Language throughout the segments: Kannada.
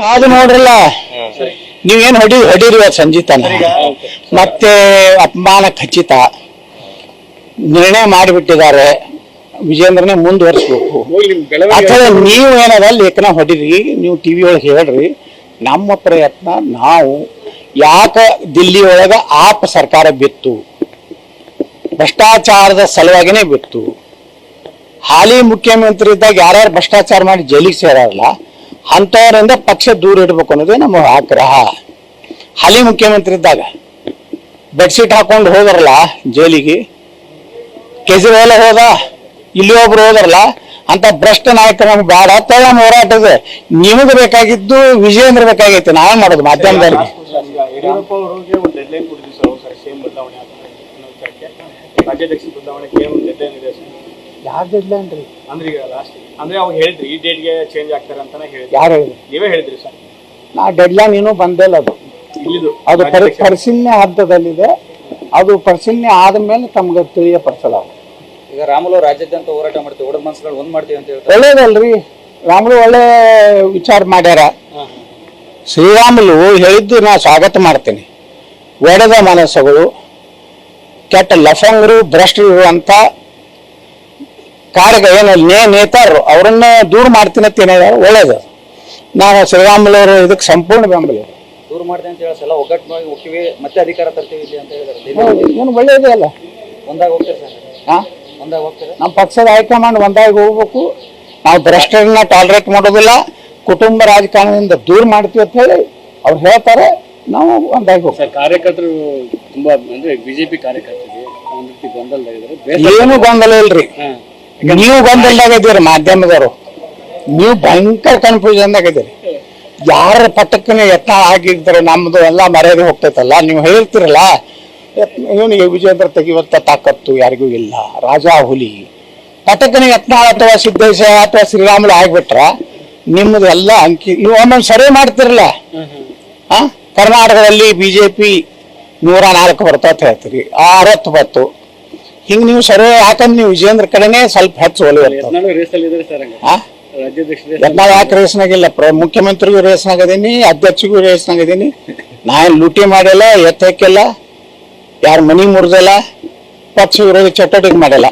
ಕಾದು ನೋಡ್ರಲ್ಲ. ನೀವೇನ್ ಹೊಡಿ ಹೊಡೀರಿ ಸಂಜಿತನ. ಮತ್ತೆ ಅಪಮಾನ ಖಚಿತ. ನಿರ್ಣಯ ಮಾಡಿಬಿಟ್ಟಿದ್ದಾರೆ. ವಿಜೇಂದ್ರನೇ ಮುಂದುವರಿಸ್ಬೇಕು. ಅಥವಾ ನೀವು ಏನದ ಲೇಖನ ಹೊಡಿರಿ ನೀವು ಟಿವಿ ಒಳಗೆ ಹೇಳ್ರಿ. ನಮ್ಮ ಪ್ರಯತ್ನ ನಾವು ಯಾಕ ದಿಲ್ಲಿ ಒಳಗ ಆಪ್ ಸರ್ಕಾರ ಬಿತ್ತು? ಭ್ರಷ್ಟಾಚಾರದ ಸಲುವಾಗಿನೇ ಬಿತ್ತು. ಹಾಲಿ ಮುಖ್ಯಮಂತ್ರಿ ಇದ್ದಾಗ ಯಾರ್ಯಾರು ಭ್ರಷ್ಟಾಚಾರ ಮಾಡಿ ಜೈಲಿಗೆ ಸೇರಾರಲ್ಲ ಅಂಥವರಿಂದ ಪಕ್ಷ ದೂರ ಇಡಬೇಕು ಅನ್ನೋದೇ ನಮ್ಮ ಆಗ್ರಹ. ಹಾಲಿ ಮುಖ್ಯಮಂತ್ರಿ ಇದ್ದಾಗ ಬೆಡ್ಶೀಟ್ ಹಾಕೊಂಡು ಹೋದ್ರಲ್ಲ ಜೈಲಿಗೆ? ಕೇಜ್ರಿವಾಲ್ ಹೋದ? ಇಲ್ಲಿ ಒಬ್ರು ಹೋದ್ರಲ್ಲ? ಅಂತ ಭ್ರಷ್ಟ ನಾಯಕ ನಮ್ಗೆ ಬೇಡ. ತಳ ಹೋರಾಟದ ಇದೆ. ನಿಮಗೆ ಬೇಕಾಗಿದ್ದು ವಿಜಯೇಂದ್ರ ಬೇಕಾಗೈತೆ. ನಾವೇ ಮಾಡೋದು ಮಾಧ್ಯಮದಲ್ಲಿ. ಬದಲಾವಣೆ ರಾಜ್ಯಾಧ್ಯಕ್ಷ ಬದಲಾವಣೆಗೆ ಒಂದು ಡೆಡ್ಲೈನ್ ಇದೆ ಸರ್. ಯಾರು ಡೆಡ್ಲೈನ್ ರೀ? ಅಂದ್ರೆ ಈಗ ಲಾಸ್ಟ್ ಅಂದ್ರೆ ಅವಾಗ ಹೇಳಿದ್ರಿ ಈ ಡೇಟ್ಗೆ ಚೇಂಜ್ ಆಗ್ತಾರೆ ಅಂತಾನೆ ಹೇಳಿದ್ರಿ. ಯಾರು ಹೇಳಿದ್ರು? ನೀವೇ ಹೇಳಿದ್ರಿ ಸರ್. ನಾ ಡೆಡ್ಲೈನ್ ಇನ್ನೂ ಬಂದಿಲ್ಲ ಅದು. ಇಲ್ಲಿದು. ಅದು ಪರಿ ಪರಿಶೀಲನೆ ಹಂತದಲ್ಲಿದೆ. ಅದು ಪರಿಶೀಲನೆ ಆದ್ಮೇಲೆ ತಮ್ಗೆ ತಿಳಿಯಪಡಿಸಲಾಗುತ್ತೆ ಈಗ ರಾಮುಲು ರಾಜ್ಯಾದ್ಯಂತ ಹೋರಾಟ ಮಾಡ್ತೀವಿ ಒಡದ ಮನಸ್ಸುಗಳು ಒಂದ್ ಮಾಡ್ತೀವಿ ಅಂತ ಹೇಳ್ತಾರೆ. ಒಳ್ಳೇದಲ್ರಿ. ರಾಮುಲು ಒಳ್ಳೆ ವಿಚಾರ ಮಾಡ್ಯಾರ. ಶ್ರೀರಾಮುಲು ಹೇಳಿದ್ದು ನಾ ಸ್ವಾಗತ ಮಾಡ್ತೀನಿ. ಒಡೆದ ಮನಸ್ಸುಗಳು ಕೆಟ್ಟ ಲಫಂಗರು ಭ್ರಷ್ಟರು ಇರುವಂತ ಕಾರ್ಯ ಏನು ನೇ ನೇತಾರರು ಅವರನ್ನ ದೂರ ಮಾಡ್ತೀನಿ ಅಂತ ಏನೋ ಒಳ್ಳೇದು. ನಾವು ಶ್ರೀರಾಮುಲು ಅವರು ಇದಕ್ಕೆ ಸಂಪೂರ್ಣ ಬೆಂಬಲ. ದೂರ ಮಾಡ್ತೀನಿ ಅಂತ ಹೇಳಿ ಎಲ್ಲ ಒಗ್ಗಟ್ಟಿನಾಗಿ ಹೋಗ್ತೀವಿ ಮತ್ತೆ ಅಧಿಕಾರ ತರ್ತೀವಿ ಇಲ್ಲಿ ಅಂತ ಹೇಳಿದಾರೆ. ಏನು ಒಳ್ಳೇದೇ ಅಲ್ಲ. ಒಂದಾಗ ಹೋಗ್ತಾರೆ ಸರ್? ಹಾ ಒಂದಾಗ ಹೋಗ್ತಾರೆ? ನಮ್ಮ ಪಕ್ಷದ ಹೈಕಮಾಂಡ್ ಒಂದಾಗಿ ಹೋಗ್ಬೇಕು. ನಾವು ಭ್ರಷ್ಟರನ್ನ ಟಾಲರೇಟ್ ಮಾಡೋದಿಲ್ಲ. ಕುಟುಂಬ ರಾಜಕಾರಣದಿಂದ ದೂರ ಮಾಡ್ತೀವಿ ಅಂತ ಹೇಳಿ ಅವ್ರು ಹೇಳ್ತಾರೆ. ನಾವು ಒಂದಾಗಿ ಹೋಗ್ತೀವಿ. ಸರ್ ಕಾರ್ಯಕರ್ತರು ತುಂಬಾ ಅಂದ್ರೆ ಬಿಜೆಪಿ ಕಾರ್ಯಕರ್ತರಿಗೆ ಗೊಂದಲ ರೀತಿ ಗೊಂದಲದಾಗಿದ್ದಾರೆ ಏನು ಗೊಂದಲ ಇಲ್ರಿ. ನೀವು ಗೊಂದಲದಾಗ ಇದೀರಿ ಮಾಧ್ಯಮದವರು. ನೀವು ಭಯಂಕರ ಕನ್ಫ್ಯೂಷನ್ ಇದೀರಿ ಯಾರ ಪಟ್ಟಕ್ಕನೇ ಯತ್ನ ಆಗಿದ್ರೆ ನಮ್ಮದು ಎಲ್ಲ ಮರ್ಯಾದೆ ಹೋಗ್ತೈತಲ್ಲ, ನೀವು ಹೇಳ್ತಿರಲ್ಲ ಇವನಿಗೆ ವಿಜೇಂದ್ರ ತೆಗಿಯುವಂತ ತಾಕತ್ತು ಯಾರಿಗೂ ಇಲ್ಲ, ರಾಜಾ ಹುಲಿ. ಪಟಕನ ಯತ್ನ ಅಥವಾ ಸಿದ್ದೇಶ ಅಥವಾ ಶ್ರೀರಾಮುಲು ಆಗ್ಬಿಟ್ರ ನಿಮ್ಮದು ಎಲ್ಲ ಅಂಕಿ ನೀವು ಒಮ್ಮೊಮ್ಮೆ ಸರಿ ಮಾಡ್ತಿರಲ್ಲ. ಆ? ಕರ್ನಾಟಕದಲ್ಲಿ ಬಿಜೆಪಿ ನೂರ ನಾಲ್ಕು ಬರ್ತಾ ಅಂತ ಹೇಳ್ತೀರಿ. ಅರವತ್ತು ಬತ್ತು ಹಿಂಗ್ ನೀವು ಸರಿ ಯಾಕಂದ್ರೆ ನೀವು ವಿಜೇಂದ್ರ ಕಡೆನೇ ಸ್ವಲ್ಪ ಹೆಚ್ಚು ಒಲವು ಎಲ್ಲ ಯಾಕೆ ರೇಸ್ನಾಗಿಲ್ಲ ಪ್ರ ಮುಖ್ಯಮಂತ್ರಿಗೂ ರೇಸ್ನಾಗದೀನಿ ಅಧ್ಯಕ್ಷಗೂ ರೇಸ್ನಾಗದೀನಿ ನಾನು ಲೂಟಿ ಮಾಡಿಲ್ಲ ಎತ್ತಕ್ಕಿಲ್ಲ ಯಾರ ಮನಿ ಮುರಿದಲ್ಲ ಪಕ್ಷ ವಿರೋಧಿ ಚಟುವಟಿಕೆ ಮಾಡಲ್ಲ.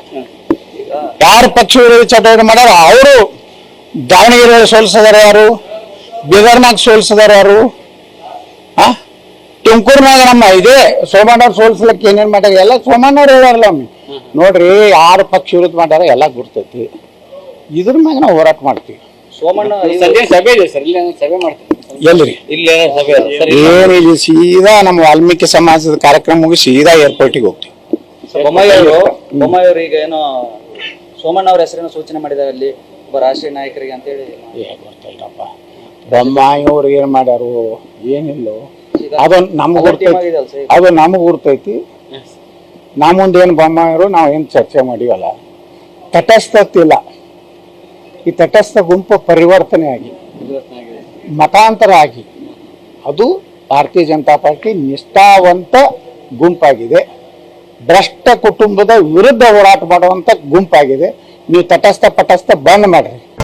ಯಾರು ಪಕ್ಷ ವಿರೋಧಿ ಚಟುವಟಿಕೆ ಮಾಡ್ಯಾರ ಅವರು ದಾವಣಗೆರೆ ಸೋಲ್ಸದಾರ ಯಾರು? ಬೀದರ್ನಾಗ ಸೋಲ್ಸದಾರ ಯಾರು? ತುಮಕೂರ್ನಾಗ ನಮ್ಮ ಇದೇ ಸೋಮಣ್ಣವ್ರು ಸೋಲ್ಸ್ಲಕ್ಕೆ ಏನೇನು ಮಾಡ್ಯಾರ ಎಲ್ಲ ಸೋಮಣ್ಣವ್ರು ಹೇಳಾರಲ್ಲ ಒಮ್ಮೆ ನೋಡ್ರಿ ಯಾರು ಪಕ್ಷ ವಿರೋಧ ಮಾಡ್ಯಾರ ಎಲ್ಲ ಗುರ್ತೈತಿ. ಇದ್ರ ಮ್ಯಾಗ ನಾವು ಹೋರಾಟ ಮಾಡ್ತೀವಿ. ಸೋಮಣ್ಣ ಸಂಜೆ ಸಭೆ ಇದೆ ಸರ್ ಇಲ್ಲಿ ಸಭೆ ಮಾಡ್ತಾರೆ ಎಲ್ರಿ? ಇಲ್ಲಿ ಸಭೆ. ಸರ್ ಏನಿಲ್ಲ ಸೀದಾ ನಮ್ಮ ವಾಲ್ಮೀಕಿ ಸಮಾಜದ ಕಾರ್ಯಕ್ರಮ ಮುಗಿಸಿ ಸೀದಾ ಏರ್ಪೋರ್ಟಿಗೆ ಹೋಗ್ತೀವಿ. ಬೊಮ್ಮಾಯಿ ಅವರು ಬೊಮ್ಮಾಯಿ ಅವರು ಈಗ ಏನೋ ಸೋಮಣ್ಣ ಅವ್ರ ಹೆಸರಿನ ಸೂಚನೆ ಮಾಡಿದ್ದಾರೆ ಅಲ್ಲಿ ಒಬ್ಬ ರಾಷ್ಟ್ರೀಯ ನಾಯಕರಿಗೆ ಅಂತ ಹೇಳಿ ಏ ಗೊತ್ತಿಲ್ಲಪ್ಪ ಬೊಮ್ಮಾಯಿ ಅವ್ರು ಏನ್ ಮಾಡ್ಯಾರು? ಏನಿಲ್ಲ. ಅದೊಂದು ಅದು ನಮ್ಗೆ ಗುರ್ತೈತಿ. ಅದು ನಮಗೆ ಗುರ್ತೈತಿ. ನಮ್ಮ ಮುಂದೆ ಏನು ಬೊಮ್ಮಾಯಿರು ನಾವು ಏನು ಚರ್ಚೆ ಮಾಡಿವಲ್ಲ. ತಟಸ್ಥತಿಲ್ಲ. ಈ ತಟಸ್ಥ ಗುಂಪು ಪರಿವರ್ತನೆ ಆಗಿ ಮತಾಂತರ ಆಗಿ ಅದು ಭಾರತೀಯ ಜನತಾ ಪಾರ್ಟಿ ನಿಷ್ಠಾವಂತ ಗುಂಪಾಗಿದೆ. ಭ್ರಷ್ಟ ಕುಟುಂಬದ ವಿರುದ್ಧ ಹೋರಾಟ ಮಾಡುವಂಥ ಗುಂಪಾಗಿದೆ. ನೀವು ತಟಸ್ಥ ಪಟಸ್ಥ ಬಂದ್ ಮಾಡ್ರಿ.